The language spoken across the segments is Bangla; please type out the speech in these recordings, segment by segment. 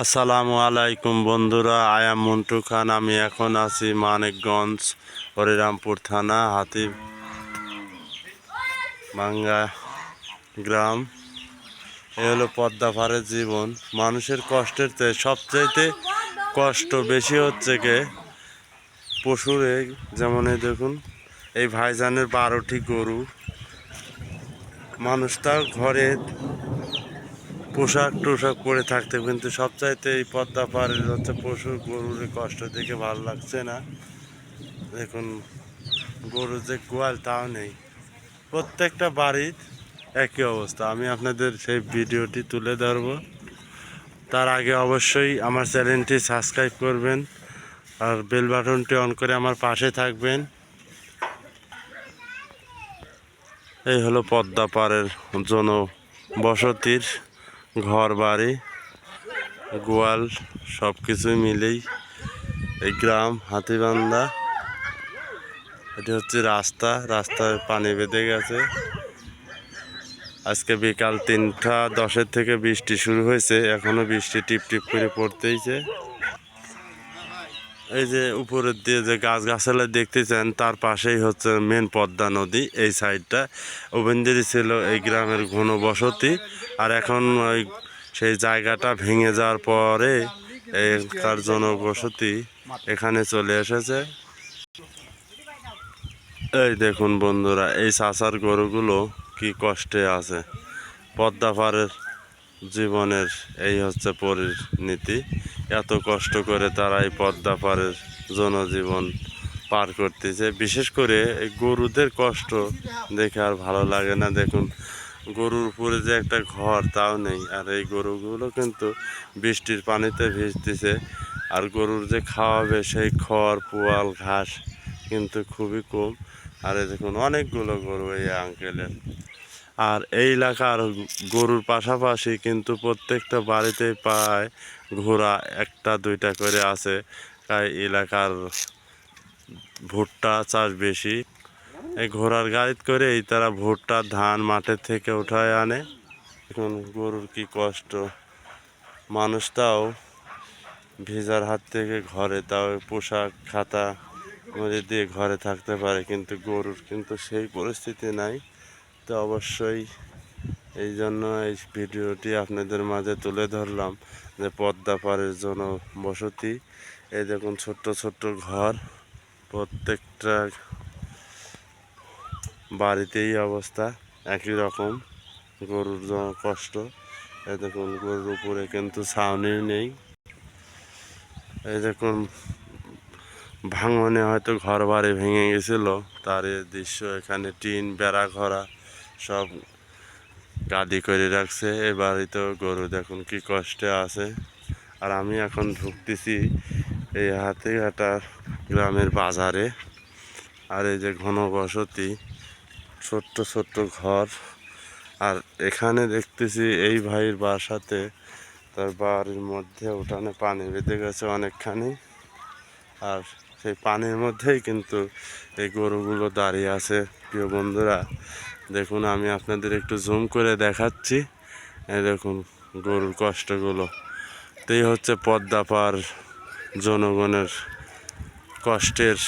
আসসালামু আলাইকুম বন্ধুরা আয়াম মন্টু খান আমি এখন আছি মানিকগঞ্জ, হরিরামপুর থানা, হাতি বাঙ্গা গ্রাম। এ হলো পদ্মাপাড়ের জীবন। মানুষের কষ্টের চেয়ে সবচাইতে কষ্ট বেশি হচ্ছে কে? পশুর, যেমন এই দেখুন, এই ভাইজানের বারোটি গরু। মানুষ তার ঘরে পোশাক টোশাক পরে থাকতে কিন্তু সবচাইতে এই পদ্মা পাড়ের হচ্ছে পশুর গরুর কষ্ট দেখে ভালো লাগছে না। দেখুন, গরুর যে গোয়াল তাও নেই। প্রত্যেকটা বাড়ির একই অবস্থা। আমি আপনাদের সেই ভিডিওটি তুলে ধরবো। তার আগে অবশ্যই আমার চ্যানেলটি সাবস্ক্রাইব করবেন আর বেল বাটনটি অন করে আমার পাশে থাকবেন। এই হলো পদ্মা পাড়ের জনবসতির ঘর বাড়ি গোয়াল সব কিছুই মিলেই এই গ্রাম হাতিবান্ধা। এটি হচ্ছে রাস্তা, রাস্তায় পানি বেঁধে গেছে। আজকে বিকাল তিনটা দশের থেকে বৃষ্টি শুরু হয়েছে এখনও বৃষ্টি টিপ টিপ করে পড়তেইছে। এই যে উপরের দিয়ে যে গাছ গাছালা দেখতেছেন, তার পাশেই হচ্ছে মেন পদ্মা নদী, এই সাইডটা। ওভেন্দেরি ছিল এই গ্রামের ঘন বসতি আর এখন ওই সেই জায়গাটা ভেঙে যাওয়ার পরে এখানকার জনবসতি এখানে চলে এসেছে। এই দেখুন বন্ধুরা, এই চাষার গরুগুলো কি কষ্টে আছে। পদ্মা পাড়ের জীবনের এই হচ্ছে পরিণতি। এত কষ্ট করে তারা এই পদ্মা পাড়ের জনজীবন পার করতেছে। বিশেষ করে এই গরুদের কষ্ট দেখে আর ভালো লাগে না। দেখুন, গরুর উপরে যে একটা ঘর তাও নেই। আর এই গরুগুলো কিন্তু বৃষ্টির পানিতে ভিজতেছে। আর গরুর যে খাওয়াবে সেই খড়, পোয়াল, ঘাস কিন্তু খুবই কম। আর দেখুন, অনেকগুলো গরু এই আঙ্কেলের। আর এই এলাকার গরুর পাশাপাশি কিন্তু প্রত্যেকটা বাড়িতে প্রায় ঘোড়া একটা, দুইটা করে আছে। তাই এলাকার ভুট্টা চাষ বেশি। এই ঘোড়ার গাড়িত করে এই তারা ভুট্টা ধান মাঠের থেকে উঠায় আনে। এখন গরুর কি কষ্ট। মানুষ তাও ভিজার হাত থেকে ঘরে তাও পোশাক, খাতা মধ্যে দিয়ে ঘরে থাকতে পারে, কিন্তু গরুর কিন্তু সেই পরিস্থিতি নাই। তো অবশ্যই এই জন্য এই ভিডিওটি আপনাদের মাঝে তুলে ধরলাম যে পদ্মা পাড়ের জন্য বসতি এই দেখুন ছোট্ট ছোট্ট ঘর, প্রত্যেকটা বাড়িতেই অবস্থা একই রকম, গরুর কষ্ট। এই দেখুন গরুর উপরে কিন্তু ছাউনি নেই। এই দেখুন ভাঙনে হয়তো ঘর বাড়ি ভেঙে গেছিল, তার দৃশ্য এখানে টিন বেড়া ঘরা সব গাদি করে রাখছে। এই বাড়িতেও গরু দেখুন কি কষ্টে আছে। আর আমি এখন ঢুকতেছি এই হাতিঘাটা গ্রামের বাজারে। আর এই যে ঘন বসতি, ছোট্ট ছোট্ট ঘর। আর এখানে দেখতেছি এই ভাইয়ের বাসাতে তার বাড়ির মধ্যে উঠানে পানি বেঁধে গেছে অনেকখানি। আর সেই পানির মধ্যেই কিন্তু এই গরুগুলো দাঁড়িয়ে আছে। প্রিয় বন্ধুরা, দেখুন, আমি আপনাদের একটু জুম করে দেখাচ্ছি। দেখুন, গরুর কষ্টগুলো। এই হচ্ছে পদ্মাপার জনগণের কষ্টের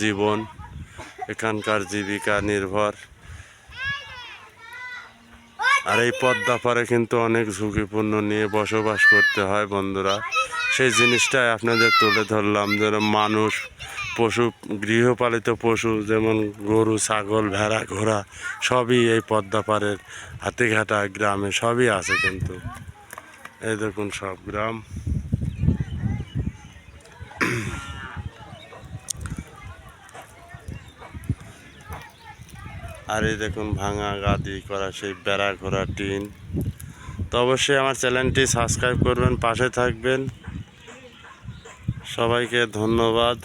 জীবন, এখানকার জীবিকা নির্ভর। আর এই পদ্মা পারে কিন্তু অনেক ঝুঁকিপূর্ণ নিয়ে বসবাস করতে হয় বন্ধুরা। সেই জিনিসটাই আপনাদের তুলে ধরলাম, যেন মানুষ পশু, গৃহপালিত পশু, যেমন গরু, ছাগল, ভেড়া, ঘোড়া, সবই এই পদ্মা পাড়ের হাতিঘাটা গ্রামে সবই আছে কিন্তু। এই দেখুন সব গ্রাম। আর এই দেখুন ভাঙা গাদি করা সেই বেড়া ঘোড়া টিন। তো অবশ্যই আমার চ্যানেলটি সাবস্ক্রাইব করবেন, পাশে থাকবেন। সবাইকে ধন্যবাদ।